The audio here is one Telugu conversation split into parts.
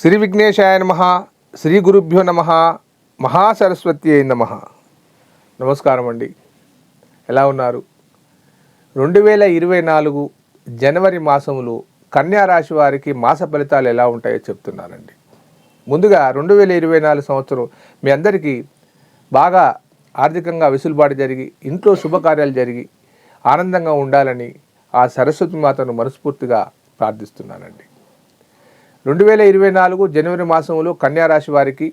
శ్రీ విఘ్నేశాయ నమ శ్రీ గురుభ్యో నమ మహాసరస్వతి అయి నమ. నమస్కారం అండి. ఎలా ఉన్నారు? రెండు వేల ఇరవై నాలుగు జనవరి మాసంలో కన్యా రాశి వారికి మాస ఫలితాలు ఎలా ఉంటాయో చెప్తున్నానండి ముందుగా రెండు వేల ఇరవై నాలుగు సంవత్సరం మీ అందరికీ బాగా ఆర్థికంగా వెసులుబాటు జరిగి ఇంట్లో శుభకార్యాలు జరిగి ఆనందంగా ఉండాలని ఆ సరస్వతి మాతను మనస్ఫూర్తిగా ప్రార్థిస్తున్నానండి. రెండు వేల ఇరవై నాలుగు జనవరి మాసంలో కన్యారాశి వారికి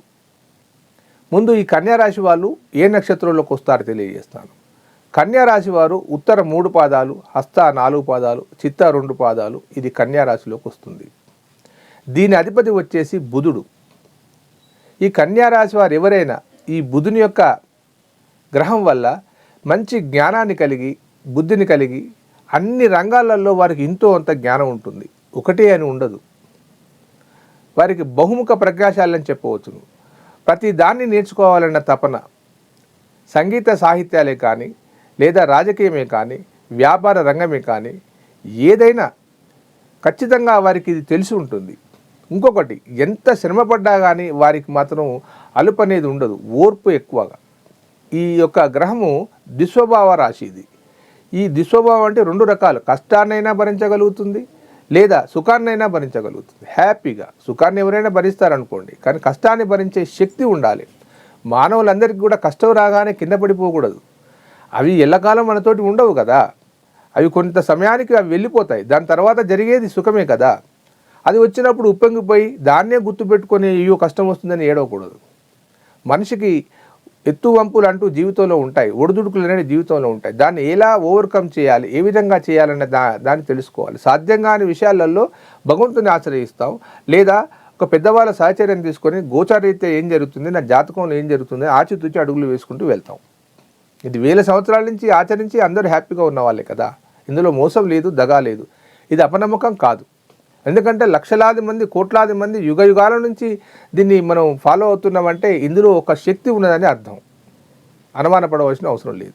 ముందు ఈ కన్యారాశి వాళ్ళు ఏ నక్షత్రంలోకి వస్తారో తెలియజేస్తాను. కన్యారాశి వారు ఉత్తర మూడు పాదాలు హస్త నాలుగు పాదాలు చిత్త రెండు పాదాలు ఇది కన్యారాశిలోకి వస్తుంది. దీని అధిపతి వచ్చేసి బుధుడు. ఈ కన్యారాశి వారు ఎవరైనా ఈ బుధుని యొక్క గ్రహం వల్ల మంచి జ్ఞానాన్ని కలిగి బుద్ధిని కలిగి అన్ని రంగాలలో వారికి ఎంతో అంత జ్ఞానం ఉంటుంది. ఒకటే అని ఉండదు. వారికి బహుముఖ ప్రకాశాలని చెప్పవచ్చును ప్రతి దాన్ని నేర్చుకోవాలన్న తపన సంగీత సాహిత్యాలే కానీ లేదా రాజకీయమే కానీ వ్యాపార రంగమే కానీ ఏదైనా ఖచ్చితంగా వారికి ఇది తెలిసి ఉంటుంది. ఇంకొకటి ఎంత శ్రమపడ్డా కానీ వారికి మాత్రం అలుపు అనేది ఉండదు ఓర్పు ఎక్కువగా. ఈ యొక్క గ్రహము దిశ్వభావ రాశి ఇది ఈ దిశ్వభావం అంటే రెండు రకాలు. కష్టాన్నైనా భరించగలుగుతుంది లేదా సుఖాన్నైనా భరించగలుగుతుంది. హ్యాపీగా సుఖాన్ని ఎవరైనా భరిస్తారనుకోండి కానీ కష్టాన్ని భరించే శక్తి ఉండాలి. మానవులందరికీ కూడా కష్టం రాగానే కింద పడిపోకూడదు. అవి ఎల్లకాలం మనతోటి ఉండవు కదా. అవి కొంత సమయానికి అవి వెళ్ళిపోతాయి. దాని తర్వాత జరిగేది సుఖమే కదా. అది వచ్చినప్పుడు ఉప్పొంగిపోయి దాన్నే గుర్తుపెట్టుకొని అయ్యో కష్టం వస్తుందని ఏడవకూడదు. మనిషికి ఎత్తు వంపులు అంటూ జీవితంలో ఉంటాయి ఒడిదుడుకులు అనేవి జీవితంలో ఉంటాయి. దాన్ని ఎలా ఓవర్కమ్ చేయాలి ఏ విధంగా చేయాలనే దా దాన్ని తెలుసుకోవాలి. సాధ్యం కాని విషయాలలో భగవంతుని ఆశ్రయిస్తాం. లేదా ఒక పెద్దవాళ్ళ సహచర్యం తీసుకొని గోచారీత్యా ఏం జరుగుతుంది నా జాతకంలో ఏం జరుగుతుంది ఆచితూచి అడుగులు వేసుకుంటూ వెళ్తాం. ఇది వేల సంవత్సరాల నుంచి ఆచరించి అందరూ హ్యాపీగా ఉన్నవాళ్ళే కదా. ఇందులో మోసం లేదు దగా లేదు. ఇది అపనమ్మకం కాదు. ఎందుకంటే లక్షలాది మంది కోట్లాది మంది యుగ యుగాల నుంచి దీన్ని మనం ఫాలో అవుతున్నామంటే ఇందులో ఒక శక్తి ఉన్నదని అర్థం. అనుమానపడవలసిన అవసరం లేదు.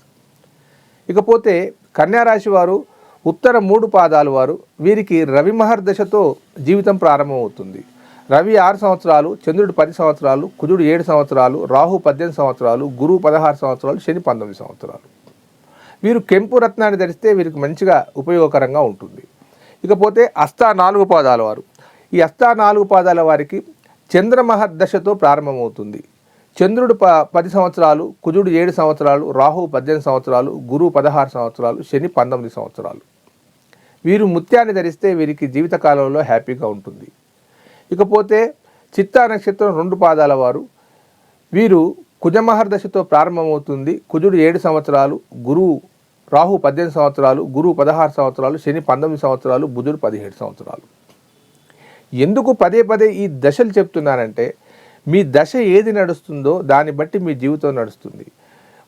ఇకపోతే కన్యారాశి వారు ఉత్తర మూడు పాదాలు వారు వీరికి రవి మహర్దశతో జీవితం ప్రారంభమవుతుంది. రవి ఆరు సంవత్సరాలు చంద్రుడు పది సంవత్సరాలు కుజుడు ఏడు సంవత్సరాలు రాహు పద్దెనిమిది సంవత్సరాలు గురువు పదహారు సంవత్సరాలు శని పంతొమ్మిది సంవత్సరాలు. వీరు కెంపు రత్నాన్ని ధరిస్తే వీరికి మంచిగా ఉపయోగకరంగా ఉంటుంది. ఇకపోతే అస్తా నాలుగు పాదాల వారు. ఈ అస్తా నాలుగు పాదాల వారికి చంద్రమహర్దశతో ప్రారంభమవుతుంది. చంద్రుడు ప పది సంవత్సరాలు కుజుడు ఏడు సంవత్సరాలు రాహు పద్దెనిమిది సంవత్సరాలు గురువు పదహారు సంవత్సరాలు శని పంతొమ్మిది సంవత్సరాలు. వీరు ముత్యాన్ని ధరిస్తే వీరికి జీవితకాలంలో హ్యాపీగా ఉంటుంది. ఇకపోతే చిత్తా నక్షత్రం రెండు పాదాల వారు. వీరు కుజమహర్దశతో ప్రారంభమవుతుంది. కుజుడు ఏడు సంవత్సరాలు గురువు రాహు పద్దెనిమిది సంవత్సరాలు గురువు పదహారు సంవత్సరాలు శని పంతొమ్మిది సంవత్సరాలు బుధుడు పదిహేడు సంవత్సరాలు. ఎందుకు పదే పదే ఈ దశలు చెప్తున్నానంటే మీ దశ ఏది నడుస్తుందో దాన్ని బట్టి మీ జీవితం నడుస్తుంది.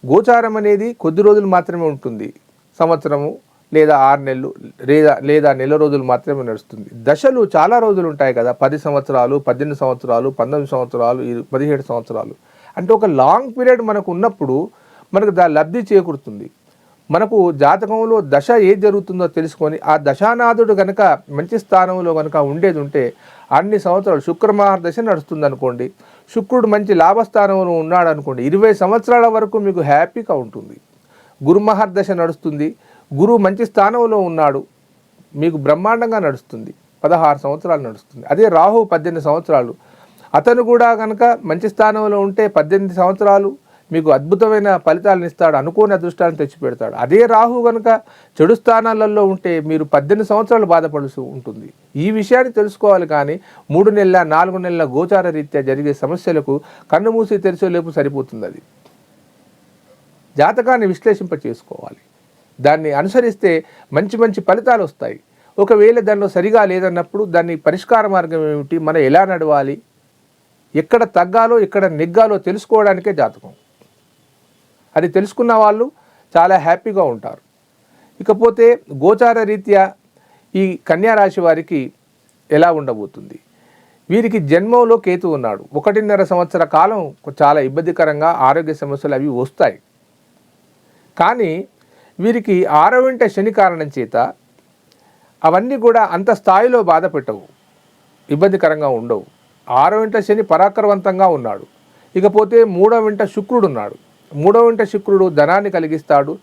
గోచారం అనేది కొద్ది రోజులు మాత్రమే ఉంటుంది. సంవత్సరము లేదా ఆరు నెలలు లేదా లేదా నెల రోజులు మాత్రమే నడుస్తుంది. దశలు చాలా రోజులు ఉంటాయి కదా. పది సంవత్సరాలు పద్దెనిమిది సంవత్సరాలు పంతొమ్మిది సంవత్సరాలు పదిహేడు సంవత్సరాలు. అంటే ఒక లాంగ్ పీరియడ్ మనకు ఉన్నప్పుడు మనకు దా లబ్ధి చేకూరుతుంది. మనకు జాతకంలో దశ ఏది జరుగుతుందో తెలుసుకొని ఆ దశానాథుడు కనుక మంచి స్థానంలో కనుక ఉండేది ఉంటే అన్ని సంవత్సరాలు శుక్రమహార దశ నడుస్తుంది అనుకోండి శుక్రుడు మంచి లాభస్థానంలో ఉన్నాడు అనుకోండి ఇరవై సంవత్సరాల వరకు మీకు హ్యాపీగా ఉంటుంది. గురుమహర్ దశ నడుస్తుంది. గురువు మంచి స్థానంలో ఉన్నాడు. మీకు బ్రహ్మాండంగా నడుస్తుంది. పదహారు సంవత్సరాలు నడుస్తుంది. అదే రాహు పద్దెనిమిది సంవత్సరాలు. అతను కూడా కనుక మంచి స్థానంలో ఉంటే పద్దెనిమిది సంవత్సరాలు మీకు అద్భుతమైన ఫలితాలను ఇస్తాడు అనుకోని అదృష్టాన్ని తెచ్చిపెడతాడు. అదే రాహు కనుక చెడు స్థానాలలో ఉంటే మీరు పద్దెనిమిది సంవత్సరాలు బాధపడుతూ ఉంటుంది. ఈ విషయాన్ని తెలుసుకోవాలి కానీ మూడు నెలల నాలుగు నెలల గోచార రీత్యా జరిగే సమస్యలకు కన్ను మూసి తెరిచేలేపు సరిపోతుంది అది. జాతకాన్ని విశ్లేషింప చేసుకోవాలి దాన్ని అనుసరిస్తే మంచి మంచి ఫలితాలు వస్తాయి. ఒకవేళ దానిలో సరిగా లేదన్నప్పుడు దాన్ని పరిష్కార మార్గం ఏమిటి? మనం ఎలా నడవాలి? ఎక్కడ తగ్గాలో ఎక్కడ నెగ్గాలో తెలుసుకోవడానికే జాతకం. అది తెలుసుకున్న వాళ్ళు చాలా హ్యాపీగా ఉంటారు. ఇకపోతే గోచార రీత్యా ఈ కన్యా రాశి వారికి ఎలా ఉండబోతుంది? వీరికి జన్మంలో కేతు ఉన్నాడు. ఒకటిన్నర సంవత్సర కాలం చాలా ఇబ్బందికరంగా ఆరోగ్య సమస్యలు అవి వస్తాయి. కానీ వీరికి ఆరవింట శని కారణం చేత అవన్నీ కూడా అంత స్థాయిలో బాధ పెట్టవు. ఇబ్బందికరంగా ఉండవు. ఆరో ఇంట శని పరాక్రవంతంగా ఉన్నాడు. ఇకపోతే మూడవ ఇంట శుక్రుడు ఉన్నాడు. మూడవ ఇంట శుక్రుడు ధనాన్ని కలిగిస్తాడు.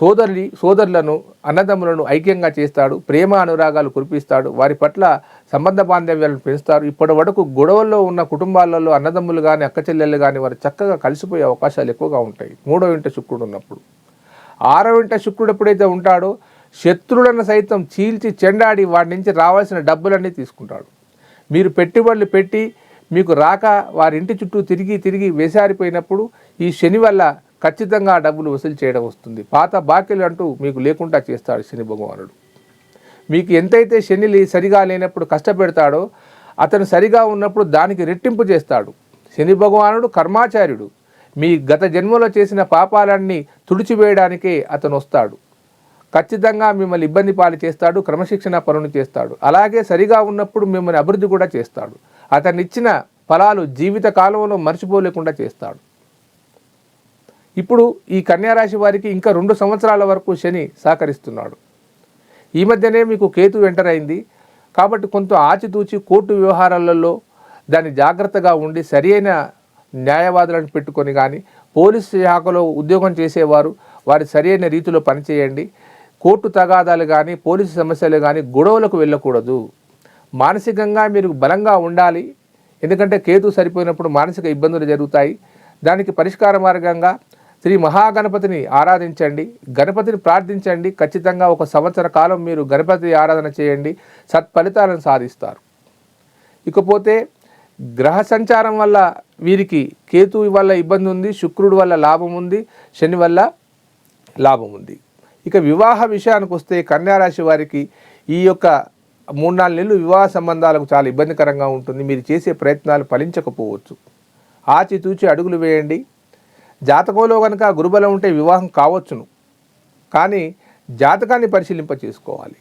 సోదరుని సోదరులను అన్నదమ్ములను ఐక్యంగా చేస్తాడు. ప్రేమ అనురాగాలు కురిపిస్తాడు. వారి పట్ల సంబంధ బాంధవ్యాలను పెంచుతారు. ఇప్పటి వరకు గొడవల్లో ఉన్న కుటుంబాలలో అన్నదమ్ములు కానీ అక్క చెల్లెళ్ళు కానీ వారు చక్కగా కలిసిపోయే అవకాశాలు ఎక్కువగా ఉంటాయి. మూడో ఇంట శుక్రుడు ఉన్నప్పుడు. ఆరో ఇంట శుక్రుడు ఎప్పుడైతే ఉంటాడో శత్రువులను సైతం చీల్చి చెండాడి వాడి నుంచి రావాల్సిన డబ్బులన్నీ తీసుకుంటాడు. మీరు పెట్టుబడులు పెట్టి మీకు రాక వారి ఇంటి చుట్టూ తిరిగి తిరిగి వేసారిపోయినప్పుడు ఈ శని వల్ల ఖచ్చితంగా డబ్బులు వసూలు చేయడం వస్తుంది. పాత బాకీలు అంటూ మీకు లేకుండా చేస్తాడు శని భగవానుడు. మీకు ఎంతైతే శని సరిగా లేనప్పుడు కష్టపెడతాడో అతను సరిగా ఉన్నప్పుడు దానికి రెట్టింపు చేస్తాడు. శని భగవానుడు కర్మాచార్యుడు. మీ గత జన్మలో చేసిన పాపాలన్నీ తుడిచివేయడానికే అతను వస్తాడు ఖచ్చితంగా మిమ్మల్ని ఇబ్బంది పాలు చేస్తాడు క్రమశిక్షణ పనులు చేస్తాడు. అలాగే సరిగా ఉన్నప్పుడు మిమ్మల్ని అభివృద్ధి కూడా చేస్తాడు. అతను ఇచ్చిన ఫలాలు జీవిత కాలంలో మర్చిపోలేకుండా చేస్తాడు. ఇప్పుడు ఈ కన్యారాశి వారికి ఇంకా రెండు సంవత్సరాల వరకు శని సహకరిస్తున్నాడు. ఈ మధ్యనే మీకు కేతు ఎంటర్ అయింది. కాబట్టి కొంత ఆచితూచి కోర్టు వ్యవహారాలలో దాన్ని జాగ్రత్తగా ఉండి సరి అయిన న్యాయవాదులను పెట్టుకొని కానీ పోలీస్ శాఖలో ఉద్యోగం చేసేవారు వారి సరైన రీతిలో పనిచేయండి. కోర్టు తగాదాలు కానీ పోలీసు సమస్యలు కానీ గొడవలకు వెళ్ళకూడదు. మానసికంగా మీరు బలంగా ఉండాలి. ఎందుకంటే కేతు సరిపోయినప్పుడు మానసిక ఇబ్బందులు జరుగుతాయి. దానికి పరిష్కార మార్గంగా శ్రీ మహాగణపతిని ఆరాధించండి. గణపతిని ప్రార్థించండి. ఖచ్చితంగా ఒక సంవత్సర కాలం మీరు గణపతి ఆరాధన చేయండి. సత్ఫలితాలను సాధిస్తారు. ఇకపోతే గ్రహ సంచారం వల్ల వీరికి కేతు వల్ల ఇబ్బంది ఉంది శుక్రుడు వల్ల లాభం ఉంది శని వల్ల లాభం ఉంది. ఇక వివాహ విషయానికి వస్తే కన్యారాశి వారికి ఈ యొక్క మూడు నాలుగు నెలలు వివాహ సంబంధాలకు చాలా ఇబ్బందికరంగా ఉంటుంది. మీరు చేసే ప్రయత్నాలు ఫలించకపోవచ్చు. ఆచితూచి అడుగులు వేయండి. జాతకంలో కనుక గురుబలం ఉంటే వివాహం కావచ్చును. కానీ జాతకాన్ని పరిశీలింప చేసుకోవాలి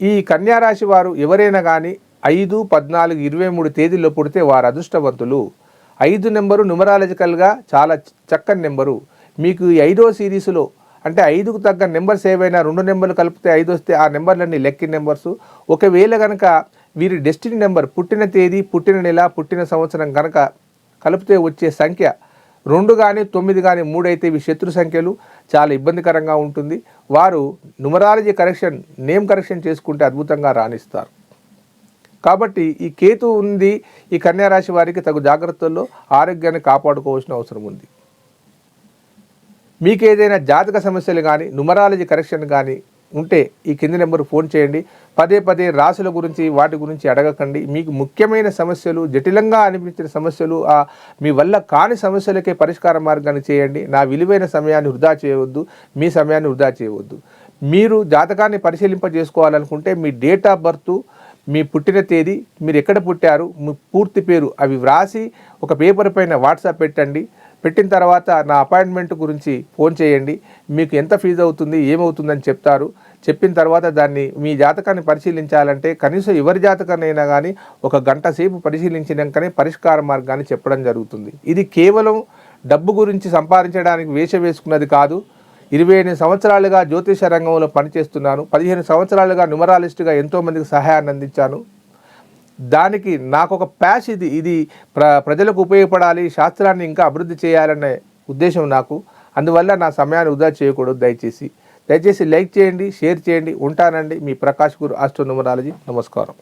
ఈ కన్యారాశి వారు ఎవరైనా కానీ ఐదు పద్నాలుగు ఇరవై మూడు తేదీల్లో పుడితే వారు అదృష్టవంతులు. ఐదు నెంబరు న్యూమరాలజికల్గా చాలా చక్కని నెంబరు. మీకు ఈ ఐదో సిరీస్లో అంటే ఐదుకు తగ్గ నెంబర్స్ ఏవైనా రెండు నెంబర్లు కలిపితే ఐదు వస్తే ఆ నెంబర్లన్నీ లెక్కి నెంబర్స్. ఒకవేళ కనుక వీరి డెస్టినీ నెంబర్ పుట్టిన తేదీ పుట్టిన నెల పుట్టిన సంవత్సరం కనుక కలిపితే వచ్చే సంఖ్య రెండు కానీ తొమ్మిది కానీ మూడు అయితే ఇవి శత్రు సంఖ్యలు. చాలా ఇబ్బందికరంగా ఉంటుంది. వారు న్యూమరాలజీ కరెక్షన్ నేమ్ కరెక్షన్ చేసుకుంటే అద్భుతంగా రాణిస్తారు. కాబట్టి ఈ కేతు ఉంది ఈ కన్యారాశి వారికి తగు జాగ్రత్తల్లో ఆరోగ్యాన్ని కాపాడుకోవాల్సిన అవసరం ఉంది. మీకు ఏదైనా జాతక సమస్యలు కానీ న్యూమరాలజీ కరెక్షన్ కానీ ఉంటే ఈ కింది నెంబర్ ఫోన్ చేయండి. పదే పదే రాసుల గురించి వాటి గురించి అడగకండి. మీకు ముఖ్యమైన సమస్యలు జటిలంగా అనిపించిన సమస్యలు ఆ మీ వల్ల కాని సమస్యలకే పరిష్కార మార్గాన్ని చేయండి. నా విలువైన సమయాన్ని వృధా చేయవద్దు. మీ సమయాన్ని వృధా చేయవద్దు. మీరు జాతకాన్ని పరిశీలింప చేసుకోవాలనుకుంటే మీ డేట్ ఆఫ్ బర్త్ మీ పుట్టిన తేదీ మీరు ఎక్కడ పుట్టారు మీ పూర్తి పేరు అవి వ్రాసి ఒక పేపర్ పైన వాట్సాప్ పెట్టండి. పెట్టిన తర్వాత నా అపాయింట్మెంట్ గురించి ఫోన్ చేయండి. మీకు ఎంత ఫీజు అవుతుంది ఏమవుతుందని చెప్తారు. చెప్పిన తర్వాత దాన్ని మీ జాతకాన్ని పరిశీలించాలంటే కనీసం ఎవరి జాతకాన్నైనా కానీ ఒక గంట సేపు పరిశీలించినాకనే పరిష్కార మార్గాన్ని చెప్పడం జరుగుతుంది. ఇది కేవలం డబ్బు గురించి సంపాదించడానికి వేష వేసుకున్నది కాదు. ఇరవై ఎనిమిది సంవత్సరాలుగా జ్యోతిష రంగంలో పనిచేస్తున్నాను. పదిహేను సంవత్సరాలుగా న్యూమరాలిస్ట్గా ఎంతోమందికి సహాయాన్ని అందించాను. దానికి నాకు ఒక ప్యాష్ ఇది ఇది ప్ర ప్రజలకు ఉపయోగపడాలి శాస్త్రాన్ని ఇంకా అభివృద్ధి చేయాలనే ఉద్దేశం నాకు. అందువల్ల నా సమయాన్ని వృధా చేయకూడదు దయచేసి. దయచేసి లైక్ చేయండి షేర్ చేయండి ఉంటానండి. మీ ప్రకాష్ గురు ఆస్ట్రో న్యూమరాలజీ నమస్కారం.